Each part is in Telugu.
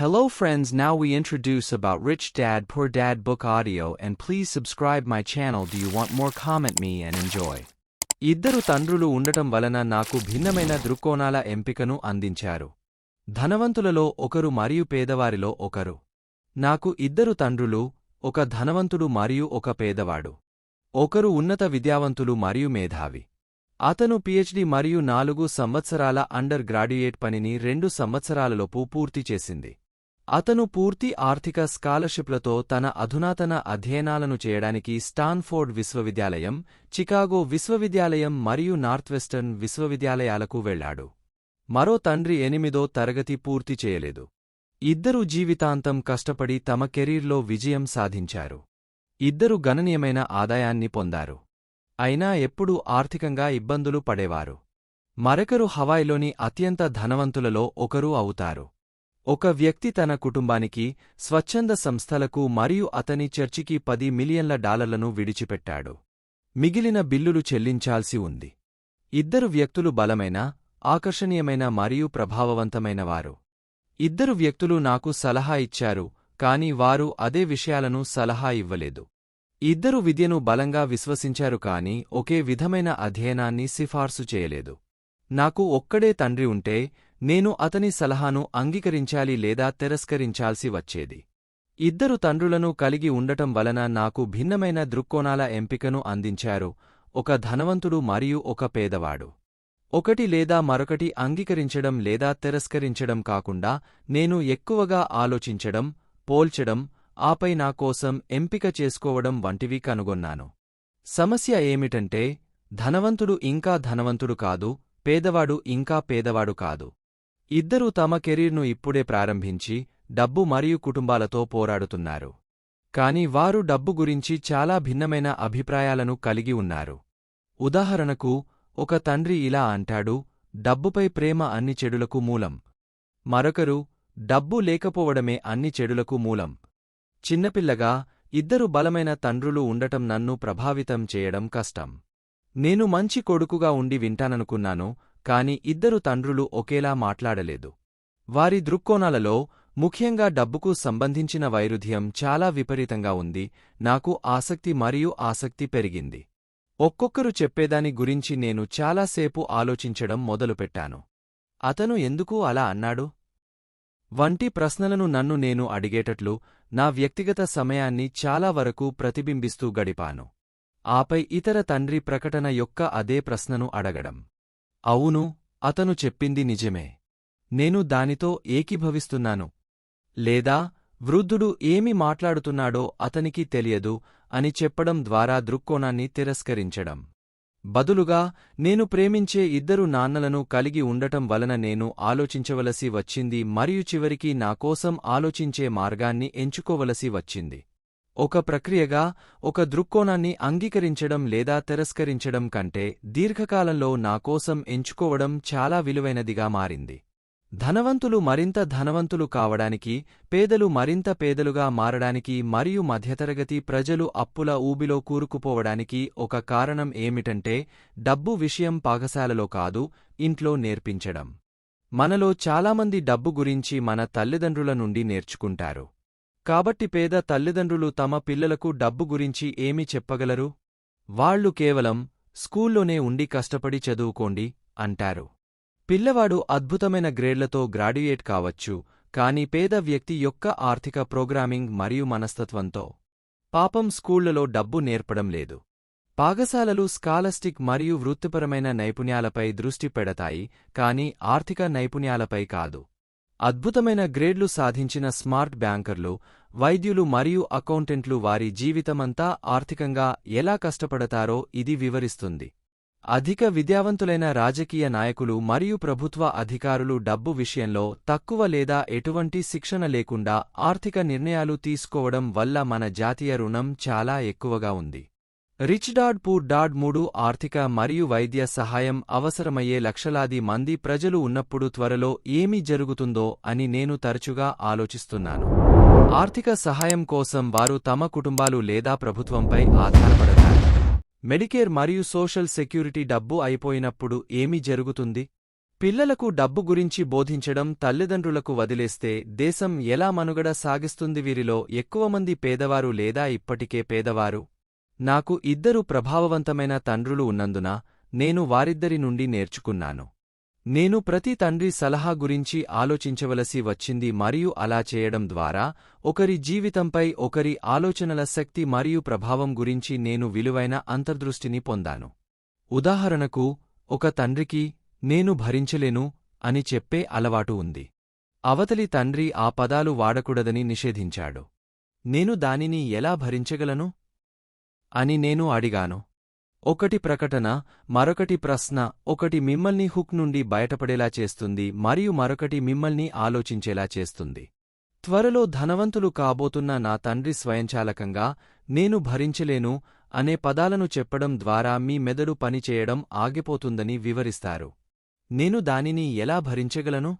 Hello friends now we introduce about Rich Dad Poor Dad book audio and please subscribe my channel do you want more comment me and enjoy. ఇద్దరు తండ్రులు ఉండటం వలన నాకు భిన్నమైన దృక్కోణాల ఎంపికను అందించారు. ధనవంతులలో ఒకరు మరియు పేదవారిలో ఒకరు. నాకు ఇద్దరు తండ్రులు, ఒక ధనవంతుడు మరియు ఒక పేదవాడు. ఒకరు ఉన్నత విద్యావంతులు మరియు మేధావి. అతను పిహెచ్డి మరియు నాలుగు సంవత్సరాల అండర్ గ్రాడ్యుయేట్ పనిని రెండు సంవత్సరాలలోపు పూర్తి చేసింది. అతను పూర్తి ఆర్థిక స్కాలర్షిప్లతో తన అధునాతన అధ్యయనాలను చేయడానికి స్టాన్ఫోర్డ్ విశ్వవిద్యాలయం, చికాగో విశ్వవిద్యాలయం మరియు నార్త్వెస్టర్న్ విశ్వవిద్యాలయాలకు వెళ్ళాడు. మరో తండ్రి ఎనిమిదో తరగతి పూర్తి చేయలేదు. ఇద్దరూ జీవితాంతం కష్టపడి తమ కెరీర్లో విజయం సాధించారు. ఇద్దరు గణనీయమైన ఆదాయాన్ని పొందారు. అయినా ఎప్పుడూ ఆర్థికంగా ఇబ్బందులు పడేవారు. మరొకరు హవాయిలోని అత్యంత ధనవంతులలో ఒకరు అవుతారు. ఒక వ్యక్తి తన కుటుంబానికి, స్వచ్ఛంద సంస్థలకు మరియు అతని చర్చికి పది మిలియన్ల డాలర్లను విడిచిపెట్టాడు. మిగిలిన బిల్లులు చెల్లించాల్సి ఉంది. ఇద్దరు వ్యక్తులు బలమైన, ఆకర్షణీయమైన మరియు ప్రభావవంతమైనవారు. ఇద్దరు వ్యక్తులు నాకు సలహా ఇచ్చారు, కాని వారు అదే విషయాలను సలహా ఇవ్వలేదు. ఇద్దరు విద్యను బలంగా విశ్వసించారు కాని ఒకే విధమైన అధ్యయనాన్ని సిఫార్సు చేయలేదు. నాకు ఒక్కడే తండ్రి ఉంటే నేను అతని సలహాను అంగీకరించాలి లేదా తిరస్కరించాల్సి వచ్చేది. ఇద్దరు తండ్రులను కలిగి ఉండటం వలన నాకు భిన్నమైన దృక్కోణాల ఎంపికను అందించారు, ఒక ధనవంతుడు మరియు ఒక పేదవాడు. ఒకటి లేదా మరొకటి అంగీకరించడం లేదా తిరస్కరించడం కాకుండా నేను ఎక్కువగా ఆలోచించడం, పోల్చడం, ఆపై నా కోసం ఎంపిక చేసుకోవడం వంటివి కనుగొన్నాను. సమస్య ఏమిటంటే ధనవంతుడు ఇంకా ధనవంతుడు కాదు, పేదవాడు ఇంకా పేదవాడు కాదు. ఇద్దరూ తమ కెరీర్ను ఇప్పుడే ప్రారంభించి, డబ్బు మరియు కుటుంబాలతో పోరాడుతున్నారు. కాని వారు డబ్బు గురించి చాలా భిన్నమైన అభిప్రాయాలను కలిగి ఉన్నారు. ఉదాహరణకు, ఒక తండ్రి ఇలా అంటాడు, డబ్బుపై ప్రేమ అన్ని చెడులకు మూలం. మరొకరు, డబ్బు లేకపోవడమే అన్ని చెడులకు మూలం. చిన్నపిల్లగా, ఇద్దరు బలమైన తండ్రులు ఉండటం నన్ను ప్రభావితం చేయడం కష్టం. నేను మంచి కొడుకుగా ఉండి వింటాననుకున్నాను, కాని ఇద్దరు తండ్రులు ఒకేలా మాట్లాడలేదు. వారి దృక్కోణాలలో, ముఖ్యంగా డబ్బుకు సంబంధించిన వైరుధ్యం చాలా విపరీతంగా ఉంది, నాకు ఆసక్తి మరియు ఆసక్తి పెరిగింది. ఒక్కొక్కరు చెప్పేదాని గురించి నేను చాలాసేపు ఆలోచించడం మొదలుపెట్టాను. అతను ఎందుకు అలా అన్నాడు? వంటి ప్రశ్నలను నన్ను నేను అడిగేటట్లు నా వ్యక్తిగత సమయాన్ని చాలా వరకు ప్రతిబింబిస్తూ గడిపాను. ఆపై ఇతర తండ్రి ప్రకటన యొక్క అదే ప్రశ్నను అడగడం. అవును, అతను చెప్పింది నిజమే. నేను దానితో ఏకీభవిస్తున్నాను. లేదా, వృద్ధుడు ఏమి మాట్లాడుతున్నాడో అతనికి తెలియదు అని చెప్పడం ద్వారా దృక్కోణాన్ని తిరస్కరించడం. బదులుగా, నేను ప్రేమించే ఇద్దరు నాన్నలను కలిగి ఉండటం వలన నేను ఆలోచించవలసి వచ్చింది మరియు చివరికి నాకోసం ఆలోచించే మార్గాన్ని ఎంచుకోవలసి వచ్చింది. ఒక ప్రక్రియగా, ఒక దృక్కోణాన్ని అంగీకరించడం లేదా తిరస్కరించడం కంటే దీర్ఘకాలంలో నాకోసం ఎంచుకోవడం చాలా విలువైనదిగా మారింది. ధనవంతులు మరింత ధనవంతులు కావడానికి, పేదలు మరింత పేదలుగా మారడానికి మరియు మధ్యతరగతి ప్రజలు అప్పుల ఊబిలో కూరుకుపోవడానికి ఒక కారణం ఏమిటంటే డబ్బు విషయం పాఠశాలలో కాదు, ఇంట్లో నేర్పించడం. మనలో చాలామంది డబ్బు గురించి మన తల్లిదండ్రుల నుండి నేర్చుకుంటారు. కాబట్టి పేద తల్లిదండ్రులు తమ పిల్లలకు డబ్బు గురించి ఏమి చెప్పగలరు? వాళ్ళు కేవలం, స్కూల్లోనే ఉండి కష్టపడి చదువుకోండి, అంటారు. పిల్లవాడు అద్భుతమైన గ్రేడ్లతో గ్రాడ్యుయేట్ కావచ్చు, కాని పేద వ్యక్తి యొక్క ఆర్థిక ప్రోగ్రామింగ్ మరియు మనస్తత్వంతో. పాపం స్కూళ్ళలో డబ్బు నేర్పడం లేదు. పాగశాలలు స్కాలస్టిక్ మరియు వృత్తిపరమైన నైపుణ్యాలపై దృష్టి పెడతాయి, కాని ఆర్థిక నైపుణ్యాలపై కాదు. అద్భుతమైన గ్రేడ్లు సాధించిన స్మార్ట్ బ్యాంకర్లు, వైద్యులు మరియు అకౌంటెంట్లు వారి జీవితమంతా ఆర్థికంగా ఎలా కష్టపడతారో ఇది వివరిస్తుంది. అధిక విద్యావంతులైన రాజకీయ నాయకులు మరియు ప్రభుత్వ అధికారులు డబ్బు విషయంలో తక్కువ లేదా ఎటువంటి శిక్షణ లేకుండా ఆర్థిక నిర్ణయాలు తీసుకోవడం వల్ల మన జాతీయ రుణం చాలా ఎక్కువగా ఉంది. రిచ్ డాడ్ పూర్ డాడ్ మూడు ఆర్థిక మరియు వైద్య సహాయం అవసరమయ్యే లక్షలాది మంది ప్రజలు ఉన్నప్పుడు త్వరలో ఏమి జరుగుతుందో అని నేను తరచుగా ఆలోచిస్తున్నాను. ఆర్థిక సహాయం కోసం వారు తమ కుటుంబాలు లేదా ప్రభుత్వంపై ఆధారపడతారు. మెడికేర్ మరియు సోషల్ సెక్యూరిటీ డబ్బు అయిపోయినప్పుడు ఏమి జరుగుతుంది? పిల్లలకు డబ్బు గురించి బోధించడం తల్లిదండ్రులకు వదిలేస్తే దేశం ఎలా మనుగడ సాగిస్తుంది వీరిలో ఎక్కువమంది పేదవారు లేదా ఇప్పటికే పేదవారు నాకు ఇద్దరు ప్రభావవంతమైన తండ్రులు ఉన్నందున నేను వారిద్దరి నుండి నేర్చుకున్నాను. నేను ప్రతి తండ్రి సలహా గురించి ఆలోచించవలసి వచ్చింది మరియు అలా చేయడం ద్వారా ఒకరి జీవితంపై ఒకరి ఆలోచనల శక్తి మరియు ప్రభావం గురించి నేను విలువైన అంతర్దృష్టిని పొందాను. ఉదాహరణకు ఒక తండ్రికి నేను భరించలేను అని చెప్పే అలవాటు ఉంది. అవతలి తండ్రి ఆ పదాలు వాడకూడదని నిషేధించాడు. నేను దానిని ఎలా భరించగలను? అని నేను అడిగాను. ఒకటి ప్రకటన మరొకటి ప్రశ్న ఒకటి మిమ్మల్ని హుక్ నుండి బయటపడేలా చేస్తుంది మరియు మరొకటి మిమ్మల్ని ఆలోచించేలా చేస్తుంది. త్వరలో ధనవంతులు కాబోతున్న నా తండ్రి స్వయంచాలకంగా నేను భరించలేను అనే పదాలను చెప్పడం ద్వారా మీ మెదడు పనిచేయడం ఆగిపోతుందని వివరిస్తారు. నేను దానిని ఎలా భరించగలను?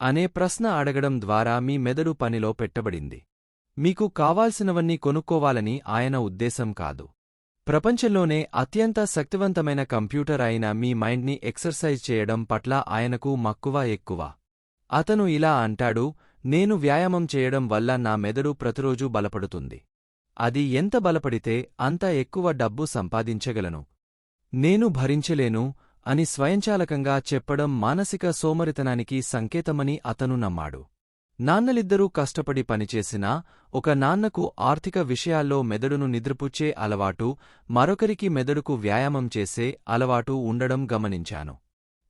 అనే ప్రశ్న అడగడం ద్వారా మీ మెదడు పనిలో పెట్టబడింది. మీకు కావాల్సినవన్నీ కొనుక్కోవాలని ఆయన ఉద్దేశం కాదు. ప్రపంచంలోనే అత్యంత శక్తివంతమైన కంప్యూటర్ అయిన మీ మైండ్ని ఎక్సర్సైజ్ చేయడం పట్ల ఆయనకు మక్కువ ఎక్కువ. అతను ఇలా అంటాడు నేను వ్యాయామం చేయడం వల్ల నా మెదడు ప్రతిరోజూ బలపడుతుంది. అది ఎంత బలపడితే అంత ఎక్కువ డబ్బు సంపాదించగలను. నేను భరించలేను అని స్వయంచాలకంగా చెప్పడం మానసిక సోమరితనానికి సంకేతమని అతను నమ్మాడు. నాన్నలిద్దరూ కష్టపడి పనిచేసినా ఒక నాన్నకు ఆర్థిక విషయాల్లో మెదడును నిద్రపుచ్చే అలవాటు మరొకరికి మెదడుకు వ్యాయామం చేసే అలవాటు ఉండడం గమనించాను.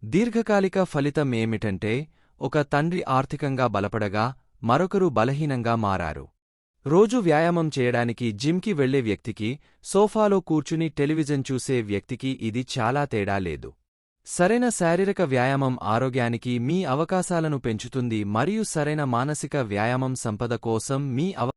దీర్ఘకాలిక ఫలితం ఏమిటంటే ఒక తండ్రి ఆర్థికంగా బలపడగా మరొకరు బలహీనంగా మారారు. రోజు వ్యాయామం చేయడానికి జిమ్కి వెళ్ళే వ్యక్తికి సోఫాలో కూర్చుని టెలివిజన్ చూసే వ్యక్తికి ఇది చాలా తేడా లేదు. సరైన శారీరక వ్యాయామం ఆరోగ్యానికి మీ అవకాశాలను పెంచుతుంది మరియు సరైన మానసిక వ్యాయామం సంపద కోసం మీ అవ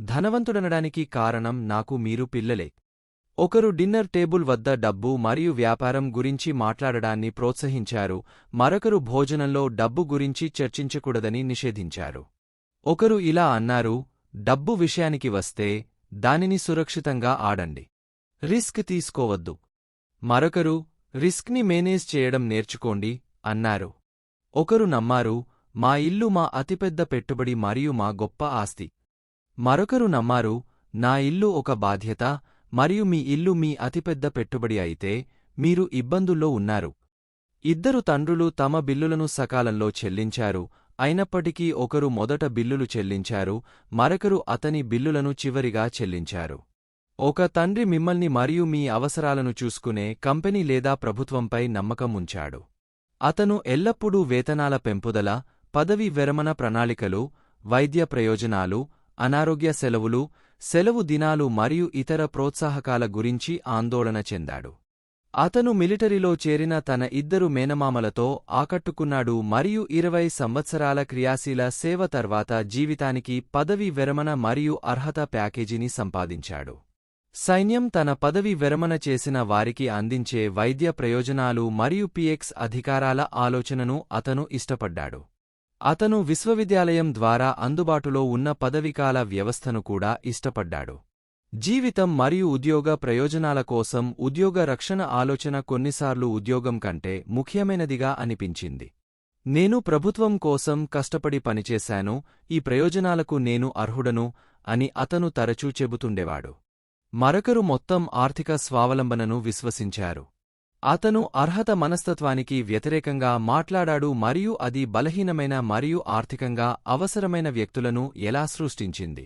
ధనవంతుడనడానికి కారణం నాకు మీరు పిల్లలే. ఒకరు డిన్నర్ టేబుల్ వద్ద డబ్బు మరియు వ్యాపారం గురించి మాట్లాడడాన్ని ప్రోత్సహించారు మరొకరు భోజనంలో డబ్బు గురించి చర్చించకూడదని నిషేధించారు. ఒకరు ఇలా అన్నారు డబ్బు విషయానికి వస్తే దానిని సురక్షితంగా ఆడండి. రిస్క్ తీసుకోవద్దు. మరొకరు రిస్క్ని మేనేజ్ చేయడం నేర్చుకోండి అన్నారు. ఒకరు నమ్మారు మా ఇల్లు మా అతిపెద్ద పెట్టుబడి మరియు మా గొప్ప ఆస్తి. మరొకరు నమ్మారు నా ఇల్లు ఒక బాధ్యత మరియు మీ ఇల్లు మీ అతిపెద్ద పెట్టుబడి అయితే మీరు ఇబ్బందుల్లో ఉన్నారు. ఇద్దరు తండ్రులు తమ బిల్లులను సకాలంలో చెల్లించారు అయినప్పటికీ ఒకరు మొదట బిల్లులు చెల్లించారు మరొకరు అతని బిల్లులను చివరిగా చెల్లించారు. ఒక తండ్రి మిమ్మల్ని మరియు మీ అవసరాలను చూసుకునే కంపెనీ లేదా ప్రభుత్వంపై నమ్మకం ఉంచాడు. అతను ఎల్లప్పుడూ వేతనాల పెంపుదల పదవి విరమణ ప్రణాళికలు వైద్య ప్రయోజనాలు అనారోగ్య సెలవులు సెలవు దినాలు మరియు ఇతర ప్రోత్సాహకాల గురించి ఆందోళన చెందాడు. అతను మిలిటరీలో చేరిన తన ఇద్దరు మేనమామలతో ఆకట్టుకున్నాడు మరియు ఇరవై సంవత్సరాల క్రియాశీల సేవ తర్వాత జీవితానికి పదవి విరమణ మరియు అర్హత ప్యాకేజీని సంపాదించాడు. సైన్యం తన పదవి విరమణ చేసిన వారికి అందించే వైద్య ప్రయోజనాలు మరియు పిఎక్స్ అధికారాల ఆలోచనను అతను ఇష్టపడ్డాడు. అతను విశ్వవిద్యాలయం ద్వారా అందుబాటులో ఉన్న పదవికాల వ్యవస్థను కూడా ఇష్టపడ్డాడు. జీవితం మరియు ఉద్యోగ ప్రయోజనాల కోసం ఉద్యోగ రక్షణ ఆలోచన కొన్నిసార్లు ఉద్యోగం కంటే ముఖ్యమైనదిగా అనిపించింది. నేను ప్రభుత్వం కోసం కష్టపడి పనిచేశాను ఈ ప్రయోజనాలకు నేను అర్హుడను అని అతను తరచూ చెబుతుండేవాడు. మరొకరు మొత్తం ఆర్థిక స్వావలంబనను విశ్వసించారు. అతను అర్హత మనస్తత్వానికి వ్యతిరేకంగా మాట్లాడాడు మరియు అది బలహీనమైన మరియు ఆర్థికంగా అవసరమైన వ్యక్తులను ఎలా సృష్టించింది?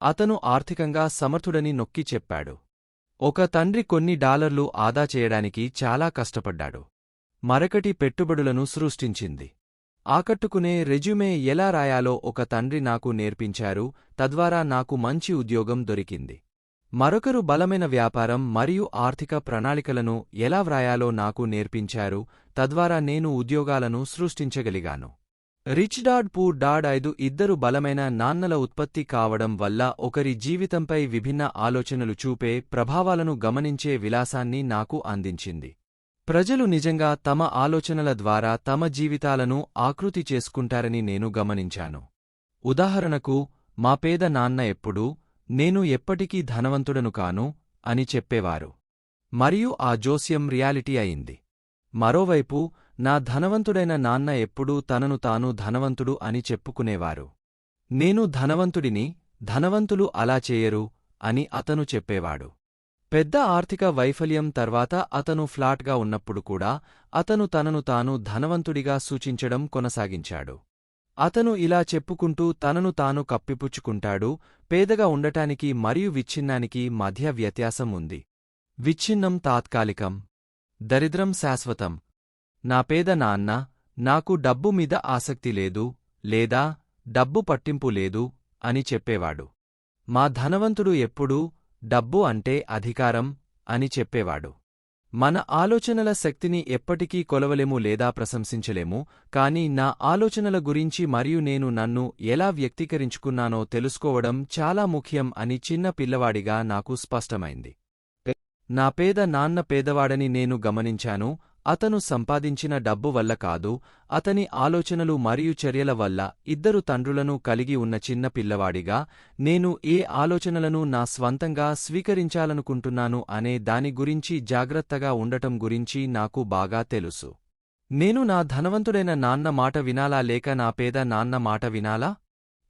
అతను ఆర్థికంగా సమర్థుడని నొక్కి చెప్పాడు. ఒక తండ్రి కొన్ని డాలర్లు ఆదా చేయడానికి చాలా కష్టపడ్డాడు. మరకటి పెట్టుబడులను సృష్టించింది. ఆకట్టుకునే రెజ్యూమే ఎలా రాయాలో ఒక తండ్రి నాకు నేర్పించారు తద్వారా నాకు మంచి ఉద్యోగం దొరికింది. మరొకరు బలమైన వ్యాపారం మరియు ఆర్థిక ప్రణాళికలను ఎలా వ్రాయాలో నాకు నేర్పించారు తద్వారా నేను ఉద్యోగాలను సృష్టించగలిగాను. రిచ్ డాడ్ పూర్ డాడ్ ఐదు ఇద్దరు బలమైన నాన్నల ఉత్పత్తి కావడం వల్ల ఒకరి జీవితంపై విభిన్న ఆలోచనలు చూపే ప్రభావాలను గమనించే విలాసాన్ని నాకు అందించింది. ప్రజలు నిజంగా తమ ఆలోచనల ద్వారా తమ జీవితాలను ఆకృతి చేసుకుంటారని నేను గమనించాను. ఉదాహరణకు మా పేద నాన్న ఎప్పుడూ నేను ఎప్పటికీ ధనవంతుడను కాను అని చెప్పేవారు. మరియు ఆ జోస్యం రియాలిటీ అయింది. మరోవైపు నా ధనవంతుడైన నాన్న ఎప్పుడూ తనను తాను ధనవంతుడు అని చెప్పుకునేవారు. నేను ధనవంతుడిని ధనవంతులు అలా చేయరు అని అతను చెప్పేవాడు. పెద్ద ఆర్థిక వైఫల్యం తర్వాత అతను ఫ్లాట్గా ఉన్నప్పుడు కూడా అతను తనను తాను ధనవంతుడిగా సూచించడం కొనసాగించాడు. అతను ఇలా చెప్పుకుంటూ తనను తాను కప్పిపుచ్చుకుంటాడు పేదగా ఉండటానికి మరియు విచ్ఛిన్నానికి మధ్య వ్యత్యాసం ఉంది. విచ్ఛిన్నం తాత్కాలికం. దరిద్రం శాశ్వతం. నా పేద నాన్న నాకు డబ్బు మీద ఆసక్తి లేదు లేదా డబ్బు పట్టింపు లేదు అని చెప్పేవాడు. మా ధనవంతుడు ఎప్పుడూ డబ్బు అంటే అధికారం అని చెప్పేవాడు. మన ఆలోచనల శక్తిని ఎప్పటికీ కొలవలేము లేదా ప్రశంసించలేము కాని నా ఆలోచనల గురించి మరియు నేను నన్ను ఎలా వ్యక్తీకరించుకున్నానో తెలుసుకోవడం చాలా ముఖ్యం అని చిన్న పిల్లవాడిగా నాకు స్పష్టమైంది. నా పేద నాన్న పేదవాడని నేను గమనించాను అతను సంపాదించిన డబ్బు వల్ల కాదు అతని ఆలోచనలు మరియు చర్యల వల్ల ఇద్దరు తండ్రులను కలిగి ఉన్న చిన్న పిల్లవాడిగా నేను ఏ ఆలోచనలను నా స్వంతంగా స్వీకరించాలనుకుంటున్నాను అనే దాని గురించి జాగ్రత్తగా ఉండటం గురించి నాకు బాగా తెలుసు. నేను నా ధనవంతుడైన నాన్న మాట వినాలా లేక నా పేద నాన్న మాట వినాలా?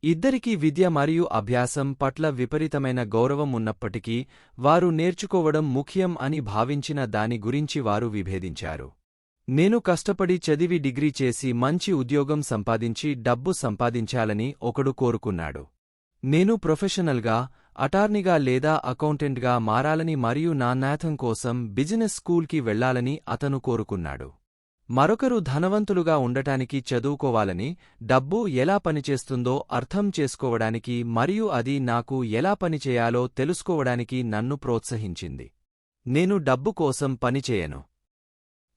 ఇద్దరికీ విద్య మరియు అభ్యాసం పట్ల విపరీతమైన గౌరవం ఉన్నప్పటికీ వారు నేర్చుకోవడం ముఖ్యం అని భావించిన దాని గురించి వారు విభేదించారు. నేను కష్టపడి చదివి డిగ్రీ చేసి మంచి ఉద్యోగం సంపాదించి డబ్బు సంపాదించాలని ఒకడు కోరుకున్నాడు. నేను ప్రొఫెషనల్గా అటార్నీగా లేదా అకౌంటెంట్గా మారాలని మరియు నా నాథం కోసం బిజినెస్ స్కూల్కి వెళ్ళాలని అతను కోరుకున్నాడు. మరొకరు ధనవంతులుగా ఉండటానికి చదువుకోవాలని డబ్బు ఎలా పనిచేస్తుందో అర్థం చేసుకోవడానికి మరియు అది నాకు ఎలా పనిచేయాలో తెలుసుకోవడానికి నన్ను ప్రోత్సహించింది. నేను డబ్బు కోసం పనిచేయను.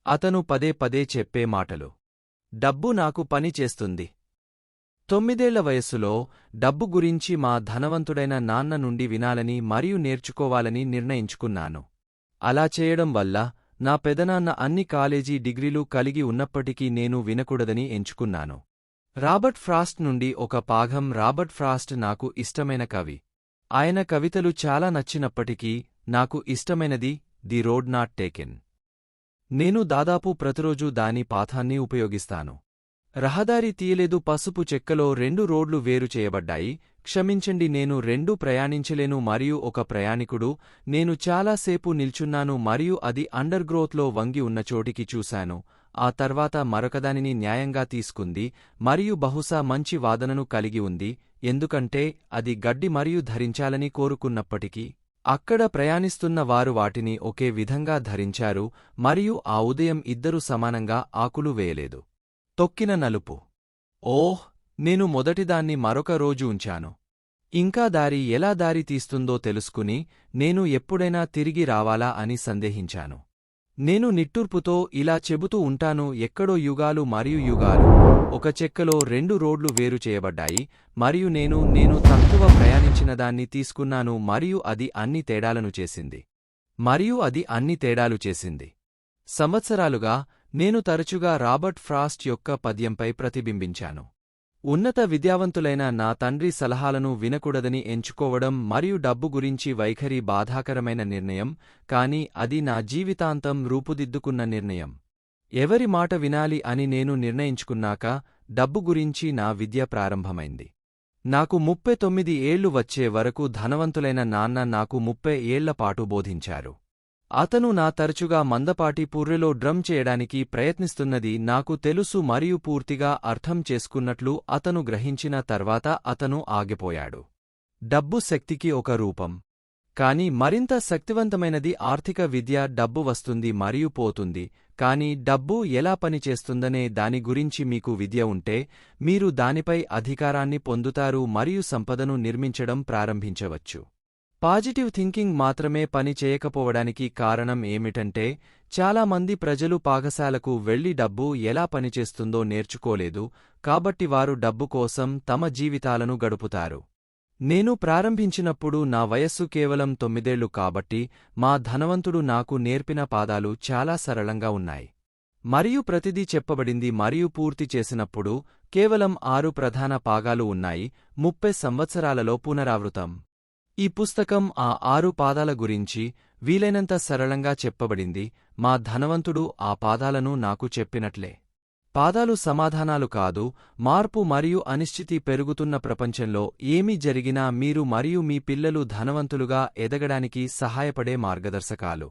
అతను పదే పదే చెప్పే మాటలు. డబ్బు నాకు పని చేస్తుంది. తొమ్మిదేళ్ళ వయస్సులో డబ్బు గురించి మా ధనవంతుడైన నాన్న నుండి వినాలని మరియు నేర్చుకోవాలని నిర్ణయించుకున్నాను. అలా చేయడం వల్ల నా పెదనాన్న అన్ని కాలేజీ డిగ్రీలు కలిగి ఉన్నప్పటికీ నేను వినకూడదని ఎంచుకున్నాను. రాబర్ట్ ఫ్రాస్ట్ నుండి ఒక పాఘం రాబర్ట్ ఫ్రాస్ట్ నాకు ఇష్టమైన కవి. ఆయన కవితలు చాలా నచ్చినప్పటికీ నాకు ఇష్టమైనది ది రోడ్ నాట్ టేకెన్. నేను దాదాపు ప్రతిరోజూ దాని పాఠాన్ని ఉపయోగిస్తాను. రహదారి తీయలేదు పసుపు చెక్కలో రెండు రోడ్లు వేరు చేయబడ్డాయి క్షమించండి నేను రెండూ ప్రయాణించలేను మరియు ఒక ప్రయాణికుడు. నేను చాలాసేపు నిల్చున్నాను మరియు అది అండర్గ్రోత్లో వంగి ఉన్న చోటికి చూశాను. ఆ తర్వాత మరొకదానిని న్యాయంగా తీసుకుంది మరియు బహుశా మంచి వాదనను కలిగి ఉంది ఎందుకంటే అది గడ్డి మరియు ధరించాలని కోరుకున్నప్పటికీ. అక్కడ ప్రయాణిస్తున్న వారు వాటిని ఒకే విధంగా ధరించారు మరియు ఆ ఉదయం ఇద్దరు సమానంగా ఆకులు వేయలేదు. తొక్కిన నలుపు. ఓహ్! నేను మొదటిదాన్ని మరొక రోజు ఉంచాను. ఇంకా దారి ఎలా దారి తీస్తుందో తెలుసుకుని నేను ఎప్పుడైనా తిరిగి రావాలా అని సందేహించాను. నేను నిట్టూర్పుతో ఇలా చెబుతూ ఉంటాను ఎక్కడో యుగాలు మరియు యుగాలు. ఒక చెక్కలో రెండు రోడ్లు వేరు చేయబడ్డాయి మరియు నేను నేను తక్కువ ప్రయాణించినదాన్ని తీసుకున్నాను మరియు అది అన్ని తేడాలను చేసింది. మరియు అది అన్ని తేడాలు చేసింది. సంవత్సరాలుగా నేను తరచుగా రాబర్ట్ ఫ్రాస్ట్ యొక్క పద్యంపై ప్రతిబింబించాను. ఉన్నత విద్యావంతులైన నా తండ్రి సలహాలను వినకూడదని ఎంచుకోవడం మరియు డబ్బు గురించి వైఖరి బాధాకరమైన నిర్ణయం కాని అది నా జీవితాంతం రూపుదిద్దుకున్న నిర్ణయం. ఎవరి మాట వినాలి అని నేను నిర్ణయించుకున్నాక డబ్బు గురించి నా విద్య ప్రారంభమైంది. నాకు ముప్పై తొమ్మిది ఏళ్ళు వచ్చే వరకు ధనవంతులైన నాన్న నాకు ముప్పై ఏళ్ళపాటు బోధించారు. అతను నా తరచుగా మందపాటి పూర్రెలో డ్రమ్ చేయడానికి ప్రయత్నిస్తున్నది నాకు తెలుసు మరియు పూర్తిగా అర్థం చేసుకున్నట్లు అతను గ్రహించిన తర్వాత అతను ఆగిపోయాడు. డబ్బు శక్తికి ఒక రూపం. కాని మరింత శక్తివంతమైనది ఆర్థిక విద్య డబ్బు వస్తుంది మరియు పోతుంది. కాని డబ్బు ఎలా పనిచేస్తుందనే దాని గురించి మీకు విద్య ఉంటే మీరు దానిపై అధికారాన్ని పొందుతారు మరియు సంపదను నిర్మించడం ప్రారంభించవచ్చు. పాజిటివ్ థింకింగ్ మాత్రమే పని చేయకపోవడానికి కారణం ఏమిటంటే చాలా మంది ప్రజలు పాఠశాలకు వెళ్ళి డబ్బు ఎలా పనిచేస్తుందో నేర్చుకోలేదు కాబట్టి వారు డబ్బు కోసం తమ జీవితాలను గడుపుతారు. నేను ప్రారంభించినప్పుడు నా వయస్సు కేవలం తొమ్మిదేళ్ళు కాబట్టి మా ధనవంతుడు నాకు నేర్పిన పాదాలు చాలా సరళంగా ఉన్నాయి. మరియు ప్రతిదీ చెప్పబడింది మరియు పూర్తి చేసినప్పుడు కేవలం ఆరు ప్రధాన పాగాలు ఉన్నాయి ముప్పై సంవత్సరాలలో పునరావృతం. ఈ పుస్తకం ఆ ఆరు పాదాల గురించి వీలైనంత సరళంగా చెప్పబడింది మా ధనవంతుడు ఆ పాదాలను నాకు చెప్పినట్లే. పాదాలు సమాధానాలు కాదు మార్పు మరియు అనిశ్చితి పెరుగుతున్న ప్రపంచంలో ఏమి జరిగినా మీరు మరియు మీ పిల్లలు ధనవంతులుగా ఎదగడానికి సహాయపడే మార్గదర్శకాలు.